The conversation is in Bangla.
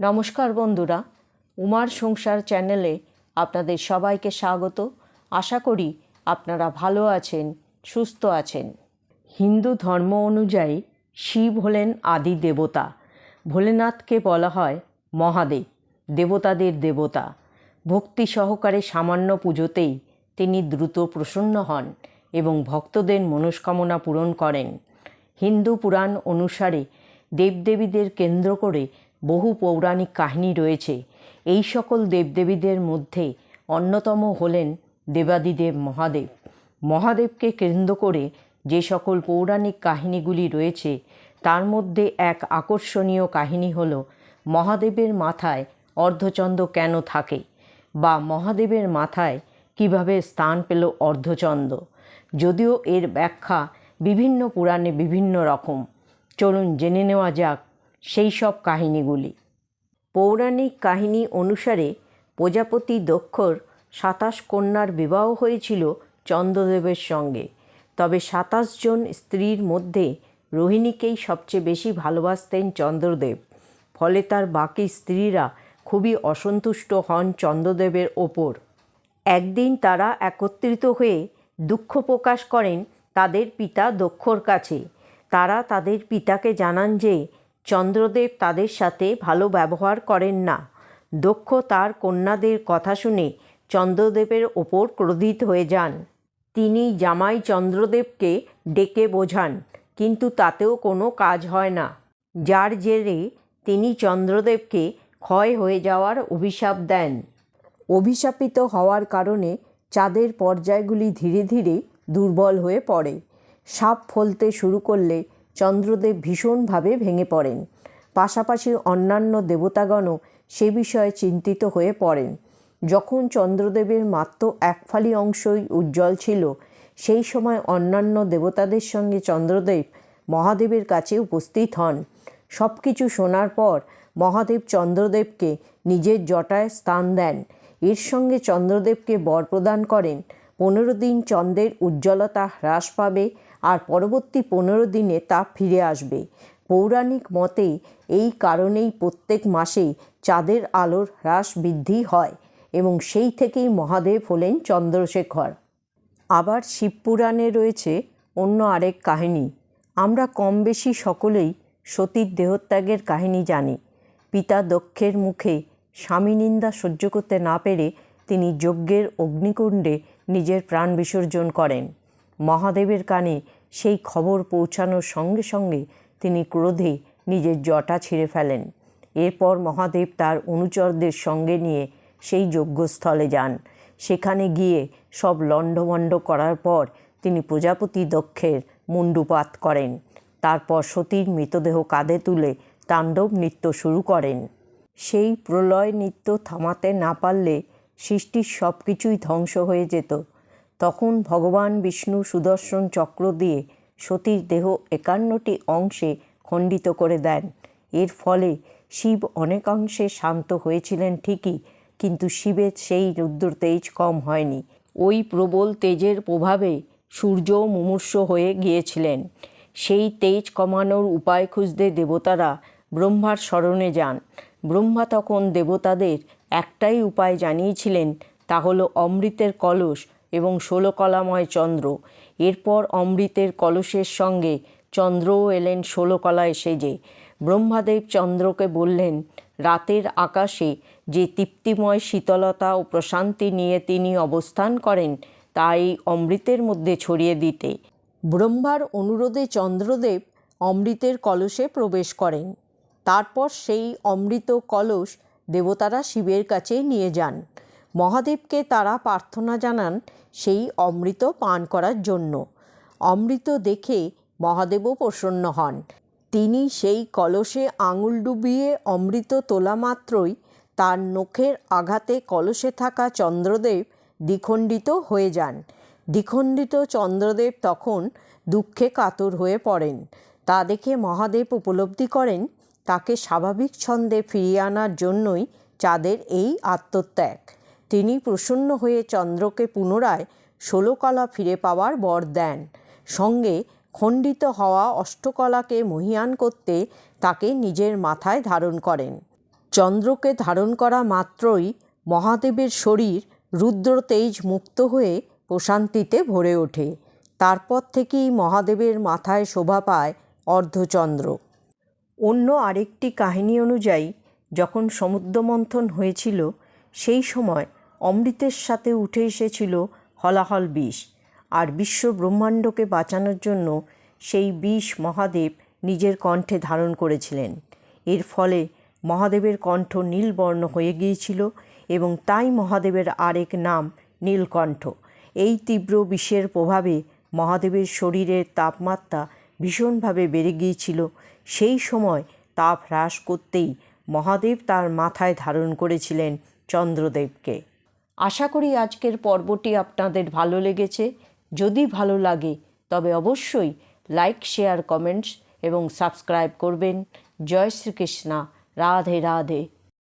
নমস্কার বন্ধুরা, উমার সংসার চ্যানেলে আপনাদের সবাইকে স্বাগত। আশা করি আপনারা ভালো আছেন, সুস্থ আছেন। হিন্দু ধর্ম অনুযায়ী শিব হলেন আদি দেবতা। ভোলেনাথকে বলা হয় মহাদেব, দেবতাদের দেবতা। ভক্তি সহকারে সামান্য পুজোতেই তিনি দ্রুত প্রসন্ন হন এবং ভক্তদের মনস্কামনা পূরণ করেন। হিন্দু পুরাণ অনুসারে দেবদেবীদের কেন্দ্র করে বহু পৌরাণিক কাহিনী রয়েছে। এই সকল দেবদেবীদের মধ্যে অন্যতম হলেন দেবাদিদেব মহাদেব। মহাদেবকে কেন্দ্র করে যে সকল পৌরাণিক কাহিনীগুলি রয়েছে, তার মধ্যে এক আকর্ষণীয় কাহিনী হল, মহাদেবের মাথায় অর্ধচন্দ্র কেন থাকে? বা মহাদেবের মাথায় কীভাবে স্থান পেল অর্ধচন্দ্র? যদিও এর ব্যাখ্যা বিভিন্ন পুরাণে বিভিন্ন রকম। চলুন জেনে নেওয়া যাক সেই সব কাহিনীগুলি। পৌরাণিক কাহিনী অনুসারে প্রজাপতি দক্ষর সাতাশ কন্যার বিবাহ হয়েছিল চন্দ্রদেবের সঙ্গে। তবে সাতাশ জন স্ত্রীর মধ্যে রোহিণীকেই সবচেয়ে বেশি ভালোবাসতেন চন্দ্রদেব। ফলে তার বাকি স্ত্রীরা খুবই অসন্তুষ্ট হন চন্দ্রদেবের ওপর। একদিন তারা একত্রিত হয়ে দুঃখ প্রকাশ করেন তাদের পিতা দক্ষর কাছে। তারা তাদের পিতাকে জানান যে চন্দ্রদেব তাদের সাথে ভালো ব্যবহার করেন না। দক্ষ তার কন্যাদের কথা শুনে চন্দ্রদেবের ওপর ক্রোধিত হয়ে যান। তিনি জামাই চন্দ্রদেবকে ডেকে বোঝান, কিন্তু তাতেও কোনো কাজ হয় না। যার জেরে তিনি চন্দ্রদেবকে ক্ষয় হয়ে যাওয়ার অভিশাপ দেন। অভিশাপিত হওয়ার কারণে চাঁদের পর্যায়গুলি ধীরে ধীরে দুর্বল হয়ে পড়ে। সাপ ফলতে শুরু করলে চন্দ্রদেব ভীষণভাবে ভেঙে পড়েন। পাশাপাশি অন্যান্য দেবতাগণও সে বিষয়ে চিন্তিত হয়ে পড়েন। যখন চন্দ্রদেবের মাত্র এক ফালি অংশই উজ্জ্বল ছিল, সেই সময় অন্যান্য দেবতাদের সঙ্গে চন্দ্রদেব মহাদেবের কাছে উপস্থিত হন। সব কিছু শোনার পর মহাদেব চন্দ্রদেবকে নিজের জটায় স্থান দেন। এর সঙ্গে চন্দ্রদেবকে বর প্রদান করেন। পনেরো দিন চন্দ্রের উজ্জ্বলতা হ্রাস পাবে আর পরবর্তী পনেরো দিনে তা ফিরে আসবে। পৌরাণিক মতে, এই কারণেই প্রত্যেক মাসেই চাঁদের আলোর হ্রাস বৃদ্ধি হয় এবং সেই থেকেই মহাদেব হলেন চন্দ্রশেখর। আবার শিবপুরাণে রয়েছে অন্য আরেক কাহিনী। আমরা কম বেশি সকলেই সতীর দেহত্যাগের কাহিনী জানি। পিতা দক্ষের মুখে স্বামী নিন্দা সহ্য করতে না পেরে তিনি যজ্ঞের অগ্নিকুণ্ডে নিজের প্রাণ বিসর্জন করেন। মহাদেবের কানে সেই খবর পৌঁছানোর সঙ্গে সঙ্গে তিনি ক্রোধে নিজের জটা ছিঁড়ে ফেলেন। এরপর মহাদেব তার অনুচরদের সঙ্গে নিয়ে সেই যজ্ঞস্থলে যান। সেখানে গিয়ে সব লণ্ডভণ্ড করার পর তিনি প্রজাপতি দক্ষের মুণ্ডুপাত করেন। তারপর সতীর মৃতদেহ কাঁধে তুলে তাণ্ডব নৃত্য শুরু করেন। সেই প্রলয় নৃত্য থামাতে না পারলে সৃষ্টির সব কিছুই ধ্বংস হয়ে যেত। তখন ভগবান বিষ্ণু সুদর্শন চক্র দিয়ে সতীর দেহ একান্নটি অংশে খণ্ডিত করে দেন। এর ফলে শিব অনেকাংশে শান্ত হয়েছিলেন ঠিকই, কিন্তু শিবের সেই রুদ্র তেজ কম হয়নি। ওই প্রবল তেজের প্রভাবে সূর্য মুমূর্ষ হয়ে গিয়েছিলেন। সেই তেজ কমানোর উপায় খুঁজতে দেবতারা ব্রহ্মার স্মরণে যান। ব্রহ্মা তখন দেবতাদের একটাই উপায় জানিয়েছিলেন, তা হলো অমৃতের কলস এবং ষোলকলাময় চন্দ্র। এরপর অমৃতের কলসের সঙ্গে চন্দ্রও এলেন ষোলকলায় সেজে। ব্রহ্মাদেব চন্দ্রকে বললেন, রাতের আকাশে যে তৃপ্তিময় শীতলতা ও প্রশান্তি নিয়ে তিনি অবস্থান করেন, তাই অমৃতের মধ্যে ছড়িয়ে দিতে। ব্রহ্মার অনুরোধে চন্দ্রদেব অমৃতের কলসে প্রবেশ করেন। তারপর সেই অমৃত কলস দেবতারা শিবের কাছে নিয়ে যান। মহাদেবকে তারা প্রার্থনা জানান সেই অমৃত পান করার জন্য। অমৃত দেখে মহাদেবও প্রসন্ন হন। তিনি সেই কলসে আঙুল ডুবিয়ে অমৃত তোলা মাত্রই তার নখের আঘাতে কলসে থাকা চন্দ্রদেব দ্বিখণ্ডিত হয়ে যান। দ্বিখণ্ডিত চন্দ্রদেব তখন দুঃখে কাতর হয়ে পড়েন। তা দেখে মহাদেব উপলব্ধি করেন, তাকে স্বাভাবিক ছন্দে ফিরিয়ে আনার জন্যই চাঁদের এই আত্মত্যাগ। তিনি প্রসন্ন হয়ে চন্দ্রকে পুনরায় ষোলকলা ফিরে পাওয়ার বর দেন। সঙ্গে খণ্ডিত হওয়া অষ্টকলাকে মহিয়ান করতে তাকে নিজের মাথায় ধারণ করেন। চন্দ্রকে ধারণ করা মাত্রই মহাদেবের শরীর রুদ্রতেজ মুক্ত হয়ে প্রশান্তিতে ভরে ওঠে। তারপর থেকেই মহাদেবের মাথায় শোভা পায় অর্ধচন্দ্র। অন্য আরেকটি কাহিনী অনুযায়ী, যখন সমুদ্রমন্থন হয়েছিল, সেই সময় অমৃতের সাথে উঠে এসেছিল হলাহল বিষ, আর বিশ্ব ব্রহ্মাণ্ডকে বাঁচানোর জন্য সেই বিষ মহাদেব নিজের কণ্ঠে ধারণ করেছিলেন। এর ফলে মহাদেবের কণ্ঠ নীলবর্ণ হয়ে গিয়েছিল এবং তাই মহাদেবের আরেক নাম নীলকণ্ঠ। এই তীব্র বিষের প্রভাবে মহাদেবের শরীরের তাপমাত্রা ভীষণভাবে বেড়ে গিয়েছিল। সেই সময় তাপ হ্রাস করতেই মহাদেব তার মাথায় ধারণ করেছিলেন চন্দ্রদেবকে। আশা করি আজকের পর্বটি আপনাদের ভালো লেগেছে। যদি ভালো লাগে, তবে অবশ্যই লাইক শেয়ার কমেন্টস এবং সাবস্ক্রাইব করবেন। জয় শ্রীকৃষ্ণা। রাধে রাধে।